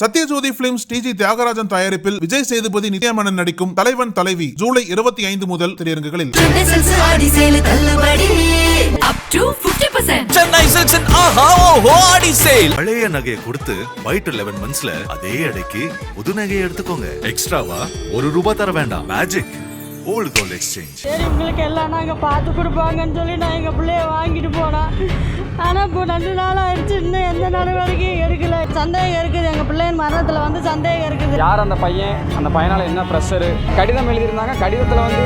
Sathyajothi films டிஜி தியாகராஜன் தயாரிப்பில் விஜய் சேதுபதி நித்யாமணன் நடிக்கும் தலைவன் தலைவி ஜூலை இருபத்தி ஐந்து முதல் திரையரங்குகளில். SSLC ஆடி சேலு தள்ளுபடி. Up to 50% சென்னை சில்க்ஸின் ஆஹா ஓஹோ ஆடி சேல் பழைய நகையை கொடுத்து ஒயிட் லெவன் மந்த்ஸ்ல அதே அடைக்கு புது நகையை எடுத்துக்கோங்க. எக்ஸ்ட்ராவா ஒரு ரூபாய் தர வேண்டாம். மேஜிக் ஓல்டு கோல்ட் எக்ஸ்சேஞ்ச் சரி உங்களுக்கு எல்லாம் நாங்கள் பார்த்து கொடுப்பாங்கன்னு சொல்லி நான் பிள்ளைய வாங்கிட்டு போனேன். ஆனால் இப்போ ரெண்டு நாள் ஆயிடுச்சு இன்னும் எந்த நடவடிக்கையும் எடுக்கல. சந்தேகம் இருக்குது. எங்கள் பிள்ளையின் மரணத்தில் வந்து சந்தேகம் இருக்குது. யார் அந்த பையன்? அந்த பையனால் என்ன ப்ரெஷரு கடிதம் எழுதியிருந்தாங்க. கடிதத்தில் வந்து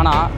ஆனால்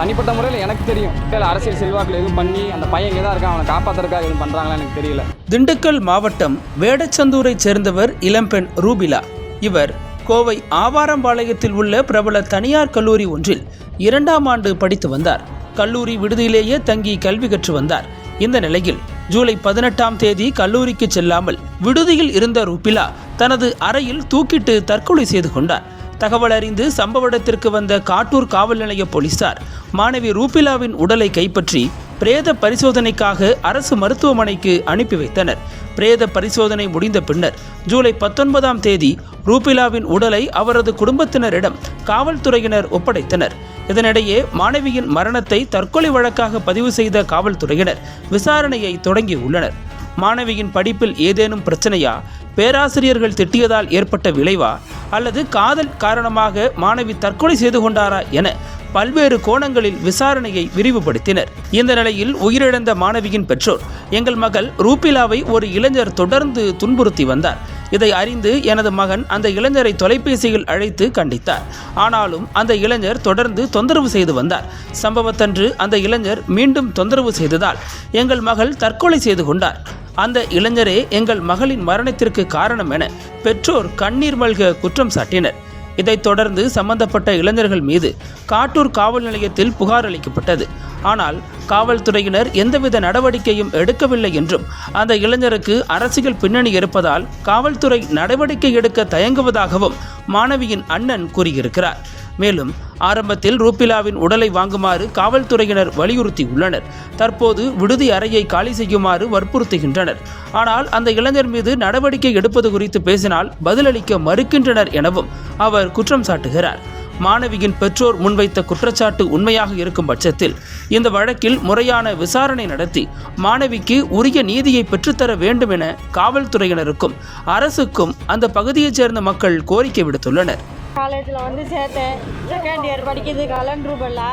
தனிப்பட்ட முறையில் எனக்கு தெரியும். அரசியல் செல்வாக்கில் எதுவும் பண்ணி அந்த பையன் இங்கே தான் இருக்கான். அவனை காப்பாற்றுறதுக்காக எதுவும் பண்ணுறாங்களா எனக்கு தெரியல. திண்டுக்கல் மாவட்டம் வேடச்சந்தூரைச் சேர்ந்தவர் இளம்பெண் ரூபிலா. இவர் கோவை ஆவாரம்பாளையத்தில் உள்ள பிரபல தனியார் கல்லூரி ஒன்றில் இரண்டாம் ஆண்டு படித்து வந்தார். கல்லூரி விடுதியிலேயே தங்கி கல்வி கற்று வந்தார். இந்த நிலையில் ஜூலை பதினெட்டாம் தேதி கல்லூரிக்கு செல்லாமல் விடுதியில் இருந்த ரூபிலா தனது அறையில் தூக்கிட்டு தற்கொலை செய்து கொண்டார். தகவல் அறிந்து சம்பவ இடத்திற்கு வந்த காட்டூர் காவல் நிலைய போலீசார் மாணவி ரூபிலாவின் உடலை கைப்பற்றி பிரேத பரிசோதனைக்காக அரசு மருத்துவமனைக்கு அனுப்பி வைத்தனர். பிரேத பரிசோதனை முடிந்த பின்னர் ஜூலை பத்தொன்பதாம் தேதி ரூபிலாவின் உடலை அவரது குடும்பத்தினரிடம் காவல்துறையினர் ஒப்படைத்தனர். இதனிடையே மாணவியின் மரணத்தை தற்கொலை வழக்காக பதிவு செய்த காவல்துறையினர் விசாரணையை தொடங்கியுள்ளனர். மாணவியின் படிப்பில் ஏதேனும் பிரச்சனையா? பேராசிரியர்கள் திட்டியதால் ஏற்பட்ட விளைவா? அல்லது காதல் காரணமாக மாணவி தற்கொலை செய்து கொண்டாரா என பல்வேறு கோணங்களில் விசாரணையை விரிவுபடுத்தினர். இந்த நிலையில் உயிரிழந்த மாணவியின் பெற்றோர் எங்கள் மகள் ரூபிலாவை ஒரு இளைஞர் தொடர்ந்து துன்புறுத்தி வந்தார். இதை அறிந்து எனது மகன் அந்த இளைஞரை தொலைபேசியில் அழைத்து கண்டித்தார். ஆனாலும் அந்த இளைஞர் தொடர்ந்து தொந்தரவு செய்து வந்தார். சம்பவத்தன்று அந்த இளைஞர் மீண்டும் தொந்தரவு செய்ததால் எங்கள் மகள் தற்கொலை செய்து கொண்டார். அந்த இளைஞரே எங்கள் மகளின் மரணத்திற்கு காரணம் என பெற்றோர் கண்ணீர் மல்க குற்றம் சாட்டினர். இதைத் தொடர்ந்து சம்பந்தப்பட்ட இளைஞர்கள் மீது காட்டூர் காவல் நிலையத்தில் புகார் அளிக்கப்பட்டது. ஆனால் காவல்துறையினர் எந்தவித நடவடிக்கையும் எடுக்கவில்லை என்றும் அந்த இளைஞருக்கு அரசியல் பின்னணி இருப்பதால் காவல்துறை நடவடிக்கை எடுக்க தயங்குவதாகவும் மாணவியின் அண்ணன் கூறியிருக்கிறார். மேலும் ஆரம்பத்தில் ரூபிலாவின் உடலை வாங்குமாறு காவல்துறையினர் வலியுறுத்தியுள்ளனர். தற்போது விடுதி அறையை காலி செய்யுமாறு வற்புறுத்துகின்றனர். ஆனால் அந்த இளைஞர் மீது நடவடிக்கை எடுப்பது குறித்து பேசினால் பதிலளிக்க மறுக்கின்றனர் எனவும் அவர் குற்றம் சாட்டுகிறார். மாணவியின் பெற்றோர் முன்வைத்த குற்றச்சாட்டு உண்மையாக இருக்கும் பட்சத்தில் இந்த வழக்கில் முறையான விசாரணை நடத்தி மாணவிக்கு உரிய நீதியை பெற்றுத்தர வேண்டும் என காவல்துறையினருக்கும் அரசுக்கும் அந்த பகுதியைச் சேர்ந்த மக்கள் கோரிக்கை விடுத்துள்ளனர். காலேஜில் வந்து சேர்த்தேன். செகண்ட் இயர் படிக்கிறது கலன் ரூபல்லா.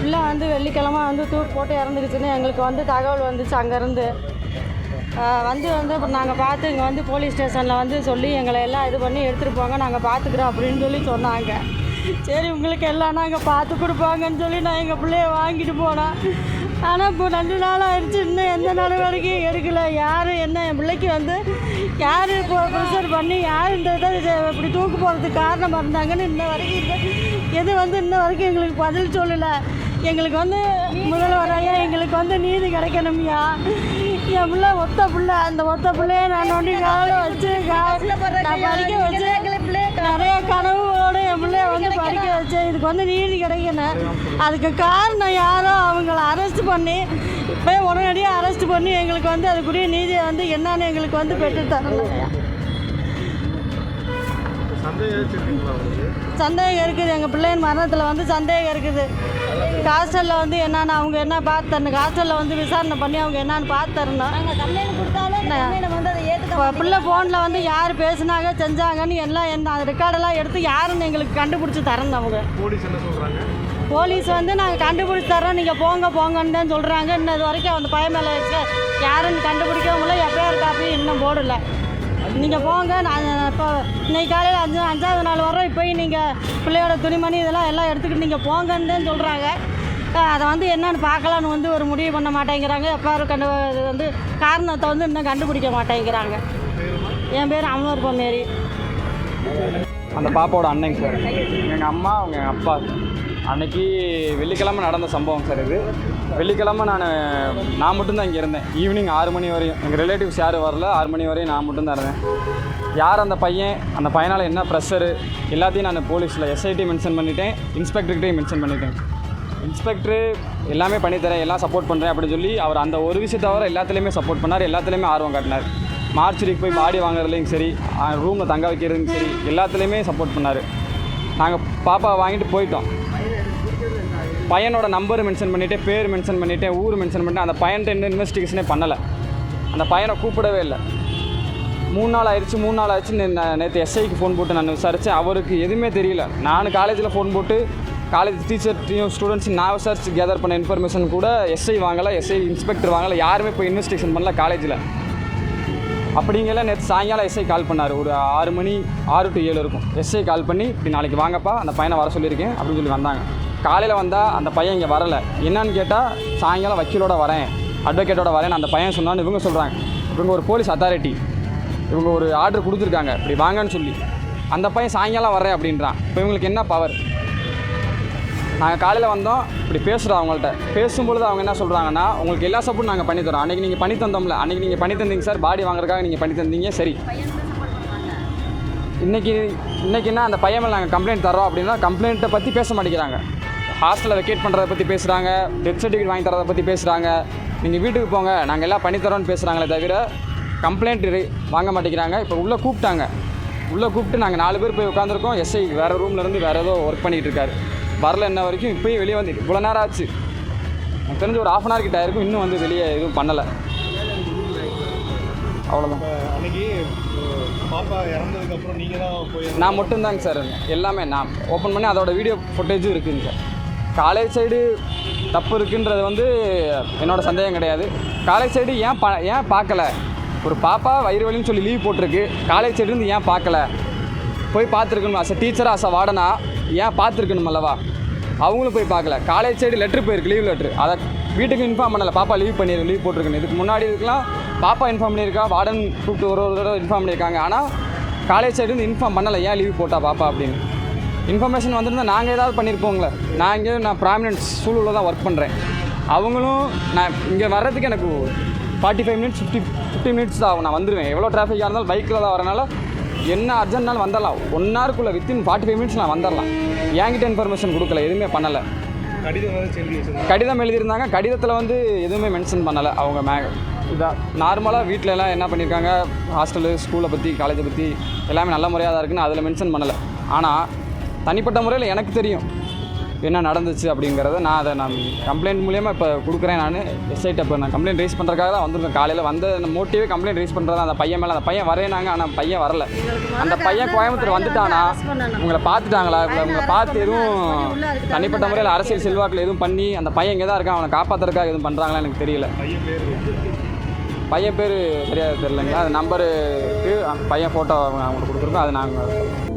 பிள்ளை வந்து வெள்ளிக்கிழமை வந்து தூக்கு போட்டு இறந்துருச்சுன்னு எங்களுக்கு வந்து தகவல் வந்துச்சு அங்கேருந்து. வந்து வந்து அப்புறம் நாங்கள் பார்த்து இங்கே வந்து போலீஸ் ஸ்டேஷனில் வந்து சொல்லி எங்களை எல்லாம் இது பண்ணி எடுத்துகிட்டு போங்க நாங்கள் பார்த்துக்குறோம் அப்படின்னு சொல்லி சொன்னாங்க. சரி உங்களுக்கு எல்லாம் நாங்கள் பார்த்து கொடுப்பாங்கன்னு சொல்லி நான் எங்கள் பிள்ளைய வாங்கிட்டு போனேன். ஆனால் இப்போ ரெண்டு நாள் ஆயிடுச்சு இன்னும் எந்த நடவடிக்கையும் எடுக்கல. யார் என்ன என் பிள்ளைக்கு வந்து யார் இப்போ ப்ரெஷர் பண்ணி யார் இந்த இதை இதை இப்படி தூக்கு போகிறதுக்கு காரணமாக இருந்தாங்கன்னு இன்ன வரைக்கும் எது வந்து இன்ன வரைக்கும் எங்களுக்கு பதில் சொல்லலை. எங்களுக்கு வந்து முதல்வரையா எங்களுக்கு வந்து நீதி கிடைக்கணும்யா. என் பிள்ளை ஒத்த பிள்ளை. அந்த ஒத்த பிள்ளைய நான் நோண்டி காலை வச்சு கா- நான் படிக்க வச்சு நிறைய கனவோடு என் பிள்ளைய வந்து படிக்க வச்சேன் இதுக்கு வந்து நீதி கிடைக்கணும் அதுக்கு காரணம் யாரோ அவங்கள அரெஸ்ட் பண்ணி போய் உடனடியாக அரெஸ்ட் பண்ணி எங்களுக்கு வந்து அதுக்குரிய நீதியை வந்து என்னன்னு எங்களுக்கு வந்து பெற்று தரணும் சந்தேகம் இருக்குது. எங்கள் பிள்ளையின் மரணத்தில் வந்து சந்தேகம் இருக்குது. ஹாஸ்டலில் வந்து என்னென்னு அவங்க என்ன பார்த்து தரணும்? ஹாஸ்டலில் வந்து விசாரணை பண்ணி அவங்க என்னன்னு பார்த்து தரணும். இப்போ பிள்ளை ஃபோனில் வந்து யார் பேசுனாங்க செஞ்சாங்கன்னு எல்லாம் என்ன அந்த ரெக்கார்டெல்லாம் எடுத்து யாருன்னு எங்களுக்கு கண்டுபிடிச்சி தரணும் அவங்க. போலீஸ் வந்து நாங்கள் கண்டுபிடிச்சி தரோம் நீங்கள் போங்க போங்கன்னு தான் சொல்கிறாங்க இன்னும் இது வரைக்கும் அந்த பையன் மேலே வச்சு யாருன்னு கண்டுபிடிக்கவும் இல்லை எஃப்ஐஆர் காப்பி இன்னும் போடல. நீங்கள் போங்க நான் இப்போ இன்னைக்கு காலையில் அஞ்சு அஞ்சாவது நாள் வரோம் இப்போயும் நீங்கள் பிள்ளையோட துணிமணி இதெல்லாம் எல்லாம் எடுத்துக்கிட்டு நீங்கள் போங்கன்னு தான் சொல்கிறாங்க அதை வந்து என்னன்னு பார்க்கலான்னு வந்து ஒரு முடிவு பண்ண மாட்டேங்கிறாங்க. எப்போ கண்டு வந்து காரணத்தை வந்து இன்னும் கண்டுபிடிக்க மாட்டேங்கிறாங்க. என் பேர் அமலூர் பொன்னேரி. அந்த பாப்பாவோட அண்ணங்க சார். எங்கள் அம்மா அவங்க அப்பா. அன்னைக்கு வெள்ளிக்கிழமை நடந்த சம்பவம் சார் இது. வெள்ளிக்கிழமை நான் நான் மட்டும்தான் இங்கே இருந்தேன். ஈவினிங் ஆறு மணி வரையும். எங்கள் ரிலேட்டிவ்ஸ் யாரும் வரல. ஆறு மணி வரையும் நான் மட்டும்தான் இருந்தேன். யார் அந்த பையன்? அந்த பையனால் என்ன ப்ரெஷரு எல்லாத்தையும் நான் போலீஸில் எஸ்ஐடி மென்ஷன் பண்ணிட்டேன். இன்ஸ்பெக்டர்கிட்டையும் மென்ஷன் பண்ணிட்டேன். இன்ஸ்பெக்டரு எல்லாமே பண்ணித்தரேன் எல்லாம் சப்போர்ட் பண்ணுறேன் அப்படின்னு சொல்லி அவர் அந்த ஒரு விஷயத்தை தவிர எல்லாத்துலேயுமே சப்போர்ட் பண்ணார் எல்லாத்துலேயுமே ஆர்வம் காட்டினார். மார்ச்சரிக்கு போய் மாடி வாங்குறதுலையும் சரி ரூமில் தங்க வைக்கிறதும் சரி எல்லாத்துலேயுமே சப்போர்ட் பண்ணார். நாங்கள் பாப்பா வாங்கிட்டு போயிட்டோம். பையனோட நம்பர் மென்ஷன் பண்ணிவிட்டு பேர் மென்ஷன் பண்ணிவிட்டேன் ஊர் மென்ஷன் பண்ணிட்டேன் அந்த பையன்ட்ட இன்னும் இன்வெஸ்டிகேஷனே பண்ணலை. அந்த பையனை கூப்பிடவே இல்லை. மூணு நாள் ஆயிடுச்சு மூணு நாள் ஆயிடுச்சு நேற்று எஸ்ஐக்கு ஃபோன் போட்டு நான் விசாரித்தேன் அவருக்கு எதுவுமே தெரியல. நான் காலேஜில் ஃபோன் போட்டு காலேஜ் டீச்சர் ஸ்டூடெண்ட்ஸ் நான் விசாரிச்சு கேதர் பண்ண இன்ஃபர்மேஷன் கூட எஸ்ஐ வாங்கலை எஸ்ஐ இன்ஸ்பெக்டர் வாங்கலை யாருமே போய் இன்வெஸ்டிகேஷன் பண்ணல காலேஜில். அப்படிங்கிற நேற்று சாயங்காலம் எஸ்ஐ கால் பண்ணார். ஒரு ஆறு மணி ஆறு டு ஏழு இருக்கும். எஸ்ஐ கால் பண்ணி இப்படி நாளைக்கு வாங்கப்பா அந்த பையனை வர சொல்லியிருக்கேன் அப்படின்னு சொல்லி வந்தாங்க. காலையில் வந்தால் அந்த பையன் இங்கே வரலை. என்னன்னு கேட்டால் சாயங்காலம் வக்கீலோட வரேன் அட்வொகேட்டோட வரேன் அந்த பையன் சொன்னான்னு இவங்க சொல்கிறாங்க இவங்க ஒரு போலீஸ் அத்தாரிட்டி இவங்க ஒரு ஆர்டர் கொடுத்துருக்காங்க. இப்படி வாங்கன்னு சொல்லி. அந்த பையன் சாயங்காலம் வரேன் அப்படின்றான். இப்போ இவங்களுக்கு என்ன பவர் நாங்கள் காலையில் வந்தோம் இப்படி பேசுகிறோம் அவங்கள்ட்ட. பேசும்பொழுது அவங்க என்ன சொல்கிறாங்கன்னா உங்களுக்கு எல்லா சப்போர்ட் நாங்கள் பண்ணி தரோம். அன்றைக்கி நீங்கள் பண்ணி தந்தோம்ல. அன்றைக்கி நீங்கள் பண்ணி தந்தீங்க சார். பாடி வாங்குறதுக்காக நீங்கள் பண்ணி தந்தீங்க. சரி. இன்றைக்கி இன்றைக்கின்னா அந்த பையன் மேலே நாங்கள் கம்ப்ளைண்ட் தரோம் அப்படின்னா கம்ப்ளைண்ட்டை பற்றி பேச மாட்டேங்கிறாங்க. ஹாஸ்டலில் வெக்கேட் பண்ணுறத பற்றி பேசுகிறாங்க டெத் சர்டிஃபிகேட் வாங்கி தரதை பற்றி பேசுகிறாங்க நீங்கள் வீட்டுக்கு போங்க. நாங்கள் எல்லாம் பண்ணித்தரோன்னு பேசுகிறாங்களே தவிர கம்ப்ளைண்ட் வாங்க மாட்டேங்கிறாங்க. இப்போ உள்ளே கூப்பிட்டாங்க. உள்ளே கூப்பிட்டு நாங்கள் நாலு பேர் போய் உட்காந்துருக்கோம் எஸ்ஐ வேறு ரூம்லேருந்து வேறு ஏதோ ஒர்க் பண்ணிகிட்டு இருக்காரு. வரல என்ன வரைக்கும் இப்போயும் வெளியே வந்து இவ்வளோ நேரம் ஆச்சு. எனக்கு தெரிஞ்சு ஒரு ஆஃப் அன் ஹவர் கிட்ட ஆயிருக்கும். இன்னும் வந்து வெளியே எதுவும் பண்ணலை. அவ்வளோதான் அன்னைக்கு பாப்பா இறந்ததுக்கு அப்புறம் நீங்க தான் போய் நான் மட்டும்தாங்க சார் எல்லாமே நான். ஓப்பன் பண்ணி அதோட வீடியோ ஃபுட்டேஜும் இருக்குங்க சார். காலேஜ் சைடு தப்பு இருக்குன்றது வந்து என்னோட சந்தேகம் கிடையாது. காலேஜ் சைடு ஏன் பா ஏன் பார்க்கல? ஒரு பாப்பா வயிறு வலின்னு சொல்லி லீவ் போட்டிருக்கு. காலேஜ் சைடு இருந்து ஏன் பார்க்கல? போய் பார்த்துருக்கணும். As a teacher as a வார்டனா ஏன் பார்த்துருக்கணும் அல்லவா? அவங்களும் போய் பார்க்கல. காலேஜ் சைடு லெட்ரு போயிருக்கு லீவ் லெட்ரு அதை வீட்டுக்கு இன்ஃபார்ம் பண்ணலை. பாப்பா லீவ் பண்ணியிருக்கு லீவ் போட்டிருக்குன்னு. இதுக்கு முன்னாடி இதுக்கெலாம் பாப்பா இன்ஃபார்ம் பண்ணியிருக்கா வார்டன் கூப்பிட்டு ஒரு ஒரு தடவை இன்ஃபார்ம் பண்ணியிருக்காங்க. ஆனால் காலேஜ் சைடு இன்ஃபார்ம் பண்ணலை. ஏன் லீவ் போட்டா பாப்பா அப்படின்னு. இன்ஃபர்மேஷன் வந்திருந்தா நாங்கள் ஏதாவது பண்ணியிருப்போங்களே நான் இங்கே நான் ப்ராமினன்ட் சூழலில் தான் ஒர்க் பண்ணுறேன் அவங்களும் நான் இங்கே வர்றதுக்கு எனக்கு forty five minutes fifty fifty minutes தான் ஆகும். நான் வந்துடுவேன் எவ்வளோ டிராஃபிக்காக இருந்தாலும் பைக்கில் தான் வரனால என்ன அர்ஜென்ட்னாலும் வந்துடலாம் ஒன் ஹவருக்குள்ளே வித்தின் ஃபார்ட்டி ஃபைவ் மினிட்ஸ் நான் வந்துடலாம் என்கிட்ட இன்ஃபர்மேஷன் கொடுக்கல எதுவுமே பண்ணலை. கடிதம் எழுதியிருந்தாங்க. கடிதத்தில் வந்து எதுவுமே மென்ஷன் பண்ணலை அவங்க மே இதாக நார்மலாக வீட்டில் எல்லாம் என்ன பண்ணியிருக்காங்க ஹாஸ்டலு ஸ்கூலை பற்றி காலேஜை பற்றி எல்லாமே நல்ல முறையாக தான் இருக்குன்னு அதில் மென்ஷன் பண்ணலை. ஆனால் தனிப்பட்ட முறையில் எனக்கு தெரியும். என்ன நடந்துச்சு அப்படிங்கிறத நான் அதை நான் கம்ப்ளைண்ட் மூலியமாக இப்போ கொடுக்குறேன் நான். எஸ்ஐட்ட இப்போ நான் கம்ப்ளைண்ட் ரைஸ் பண்ணுறதுக்காக தான் வந்திருக்கேன். காலையில் வந்த மோட்டிவே கம்ப்ளைண்ட் ரைஸ் பண்ணுறது அந்த பையன் மேலே. அந்த பையன் வரேனாங்க ஆனால் பையன் வரல. அந்த பையன் கோயம்புத்தூர் வந்துட்டானா? உங்களை பார்த்துட்டாங்களா? உங்களை பார்த்து எதுவும் தனிப்பட்ட முறையில் அரசியல் செல்வாக்கில் எதுவும் பண்ணி அந்த பையன் இங்கே தான் இருக்கான் அவனை காப்பாற்றுறதுக்காக எதுவும் பண்ணுறாங்களா எனக்கு தெரியல. பையன் பேர் சரியாக தெரியலங்களா? அது நம்பருக்கு பையன் ஃபோட்டோ அவங்களுக்கு கொடுத்துருக்கோம் அது நாங்கள்